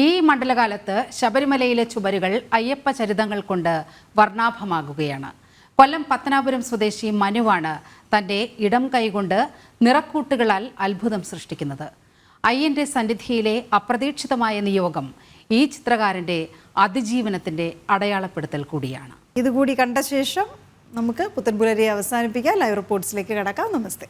ഈ മണ്ഡലകാലത്ത് ശബരിമലയിലെ ചുവരുകൾ അയ്യപ്പ ചരിതങ്ങൾ കൊണ്ട് വർണാഭമാകുകയാണ്. കൊല്ലം പത്തനാപുരം സ്വദേശി മനുവാണ് തന്റെ ഇടം കൈകൊണ്ട് നിറക്കൂട്ടുകളാൽ അത്ഭുതം സൃഷ്ടിക്കുന്നത്. അയ്യന്റെ സന്നിധിയിലെ അപ്രതീക്ഷിതമായ നിയോഗം ഈ ചിത്രകാരന്റെ അതിജീവനത്തിന്റെ അടയാളപ്പെടുത്തൽ കൂടിയാണ്. ഇതുകൂടി കണ്ട ശേഷം നമുക്ക് പുത്തൻപുലരി അവസാനിപ്പിക്കാം. ലൈവ് റിപ്പോർട്ട്സിലേക്ക് കടക്കാം. നമസ്തേ.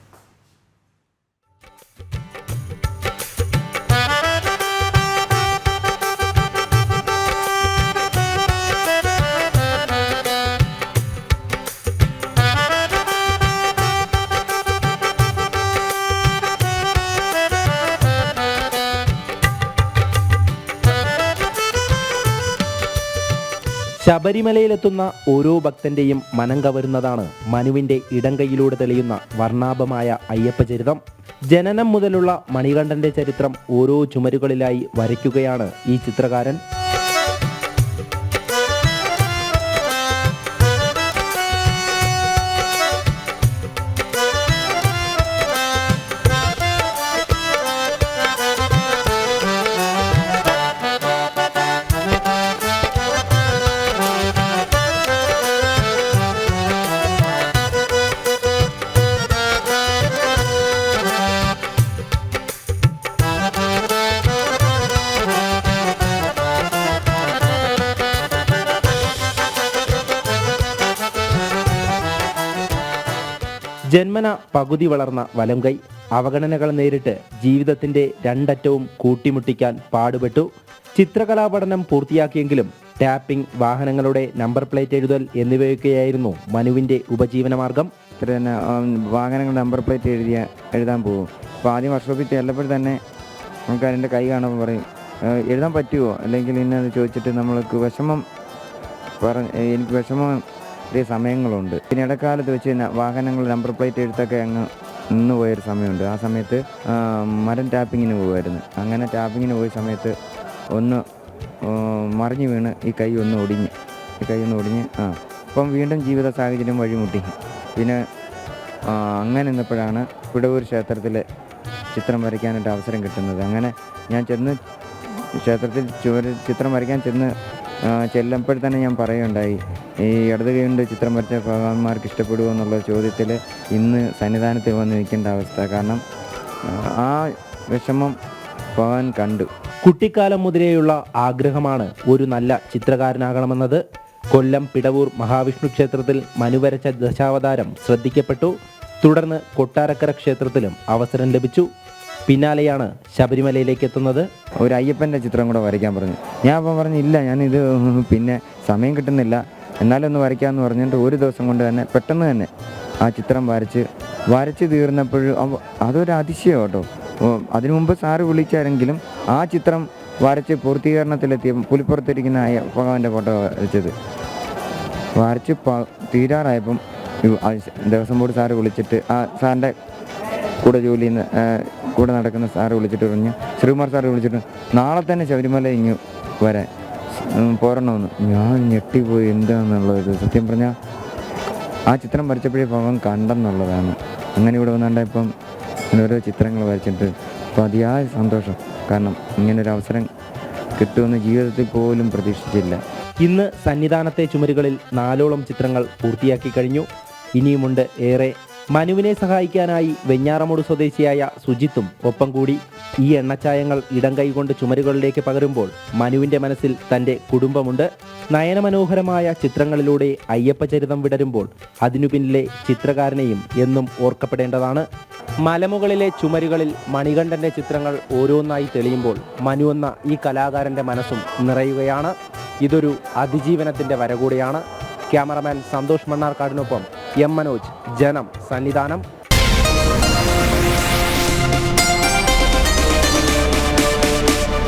ശബരിമലയിലെത്തുന്ന ഓരോ ഭക്തന്റെയും മനം കവരുന്നതാണ് മനുവിന്റെ ഇടംകൈയിലൂടെ തെളിയുന്ന വർണാഭമായ അയ്യപ്പചരിതം ജനനം മുതലുള്ള മണികണ്ഠന്റെ ചരിത്രം ഓരോ ചുമരുകളിലായി വരയ്ക്കുകയാണ് ഈ ചിത്രകാരൻ. ജന്മന പകുതി വളർന്ന വലംകൈ അവഗണനകൾ നേരിട്ട് ജീവിതത്തിന്റെ രണ്ടറ്റവും കൂട്ടിമുട്ടിക്കാൻ പാടുപെട്ടു. ചിത്രകലാ പഠനം പൂർത്തിയാക്കിയെങ്കിലും ടാപ്പിംഗ് വാഹനങ്ങളുടെ നമ്പർ പ്ലേറ്റ് എഴുതൽ എന്നിവയൊക്കെയായിരുന്നു മനുവിന്റെ ഉപജീവനമാർഗം. ഇത്ര തന്നെ വാഹനങ്ങൾ നമ്പർ പ്ലേറ്റ് എഴുതിയ എഴുതാൻ പോകും. അപ്പോൾ ആദ്യം വർക്ക്ഷോപ്പിൽ ചെല്ലപ്പോൾ തന്നെ നമുക്ക് അതിന്റെ കൈ കാണുമ്പോൾ പറയും എഴുതാൻ പറ്റുമോ അല്ലെങ്കിൽ ഇന്നത് ചോദിച്ചിട്ട് നമ്മൾക്ക് വിഷമം പറഞ്ഞ് എനിക്ക് വിഷമം ഇതേ സമയങ്ങളുണ്ട്. പിന്നെ ഇടക്കാലത്ത് വെച്ച് കഴിഞ്ഞാൽ വാഹനങ്ങൾ നമ്പർ പ്ലേറ്റ് എഴുത്തൊക്കെ അങ്ങ് നിന്ന് പോയൊരു സമയമുണ്ട്. ആ സമയത്ത് മരം ടാപ്പിങ്ങിന് പോകുമായിരുന്നു അങ്ങനെ ടാപ്പിങ്ങിന് പോയ സമയത്ത് ഒന്ന് മറിഞ്ഞു വീണ് ഈ കൈ ഒന്ന് ഒടിഞ്ഞ് ഈ കൈ ഒന്ന് ഒടിഞ്ഞ് ആ. അപ്പം വീണ്ടും ജീവിത സാഹചര്യം വഴിമുട്ടി. പിന്നെ അങ്ങനെ നിന്നപ്പോഴാണ് പിടവൂർ ക്ഷേത്രത്തിൽ ചിത്രം വരയ്ക്കാനായിട്ട് അവസരം കിട്ടുന്നത്. അങ്ങനെ ഞാൻ ചെന്ന് ക്ഷേത്രത്തിൽ ചിത്രം വരയ്ക്കാൻ ചെന്ന് ചെല്ലുമ്പോൾ തന്നെ ഞാൻ പറയുണ്ടായി ഈ ഇടത് കൈ കൊണ്ട് ചിത്രം വരച്ച ഭഗവാന്മാർക്ക് ഇഷ്ടപ്പെടുമോ എന്നുള്ള ചോദ്യത്തിൽ ഇന്ന് സന്നിധാനത്തിൽ വന്ന് നിൽക്കേണ്ട അവസ്ഥ. കാരണം ആ, ആ വിഷമം ഭഗവാൻ കണ്ടു. കുട്ടിക്കാലം മുതലേയുള്ള ആഗ്രഹമാണ് ഒരു നല്ല ചിത്രകാരനാകണമെന്നത്. കൊല്ലം പിടവൂർ മഹാവിഷ്ണു ക്ഷേത്രത്തിൽ മനുവരച്ച ദശാവതാരം ശ്രദ്ധിക്കപ്പെട്ടു. തുടർന്ന് കൊട്ടാരക്കര ക്ഷേത്രത്തിലും അവസരം ലഭിച്ചു. പിന്നാലെയാണ് ശബരിമലയിലേക്ക് എത്തുന്നത്. ഒരു അയ്യപ്പന്റെ ചിത്രം കൂടെ വരയ്ക്കാൻ പറഞ്ഞു. ഞാൻ അപ്പം പറഞ്ഞില്ല ഞാനിത് പിന്നെ സമയം കിട്ടുന്നില്ല. എന്നാലും ഒന്ന് വരയ്ക്കാമെന്ന് പറഞ്ഞിട്ട് ഒരു ദിവസം കൊണ്ട് തന്നെ പെട്ടെന്ന് തന്നെ ആ ചിത്രം വരച്ച് വരച്ച് തീർന്നപ്പോഴും അതൊരു അതിശയം കേട്ടോ. അതിനു മുമ്പ് സാറ് വിളിച്ചാരെങ്കിലും ആ ചിത്രം വരച്ച് പൂർത്തീകരണത്തിലെത്തിയ പുലിപ്പുറത്തിരിക്കുന്ന ഭഗവാന്റെ ഫോട്ടോ വരച്ചത്. വരച്ച് തീരാറായപ്പം ദിവസം കൂടി സാറ് വിളിച്ചിട്ട് ആ സാറിന്റെ കൂടെ ജോലി കൂടെ നടക്കുന്ന സാറ് വിളിച്ചിട്ട് പറഞ്ഞു ശ്രീകുമാർ സാറ് വിളിച്ചിട്ട് നാളെ തന്നെ ശബരിമല ഇങ്ങ് വരാൻ. പോരണമെന്ന്. ഞാൻ ഞെട്ടിപ്പോയി. എന്താണെന്നുള്ളത് സത്യം പറഞ്ഞാൽ ആ ചിത്രം വരച്ചപ്പോഴേ ഭഗവാൻ കണ്ടെന്നുള്ളതാണ്. അങ്ങനെ ഇവിടെ വന്നാണ്ട് ഇപ്പം ഓരോ ചിത്രങ്ങൾ വരച്ചിട്ട്. അപ്പോൾ അതിയായ സന്തോഷം. കാരണം ഇങ്ങനൊരു അവസരം കിട്ടുമെന്ന് ജീവിതത്തിൽ പോലും പ്രതീക്ഷിച്ചില്ല. ഇന്ന് സന്നിധാനത്തെ ചുമരുകളിൽ നാലോളം ചിത്രങ്ങൾ പൂർത്തിയാക്കി കഴിഞ്ഞു. ഇനിയുമുണ്ട് ഏറെ മനുവിനെ സഹായിക്കാനായി വെഞ്ഞാറമൂട് സ്വദേശിയായ സുജിത്തും ഒപ്പം കൂടി ഈ എണ്ണച്ചായങ്ങൾ ഇടം കൈകൊണ്ട് ചുമരുകളിലേക്ക് പകരുമ്പോൾ മനുവിന്റെ മനസ്സിൽ തന്റെ കുടുംബമുണ്ട്. നയനമനോഹരമായ ചിത്രങ്ങളിലൂടെ അയ്യപ്പചരിതം വിടരുമ്പോൾ അതിനു പിന്നിലെ ചിത്രകാരനെയും എന്നും ഓർക്കപ്പെടേണ്ടതാണ്. മലമുകളിലെ ചുമരുകളിൽ മണികണ്ഠന്റെ ചിത്രങ്ങൾ ഓരോന്നായി തെളിയുമ്പോൾ മനു എന്ന ഈ കലാകാരന്റെ മനസ്സും നിറയുകയാണ്. ഇതൊരു അതിജീവനത്തിന്റെ വര കൂടിയാണ് ക്യാമറമാൻ സന്തോഷ് മണ്ണാർക്കാടിനൊപ്പം എം മനോജ് ജനം സന്നിധാനം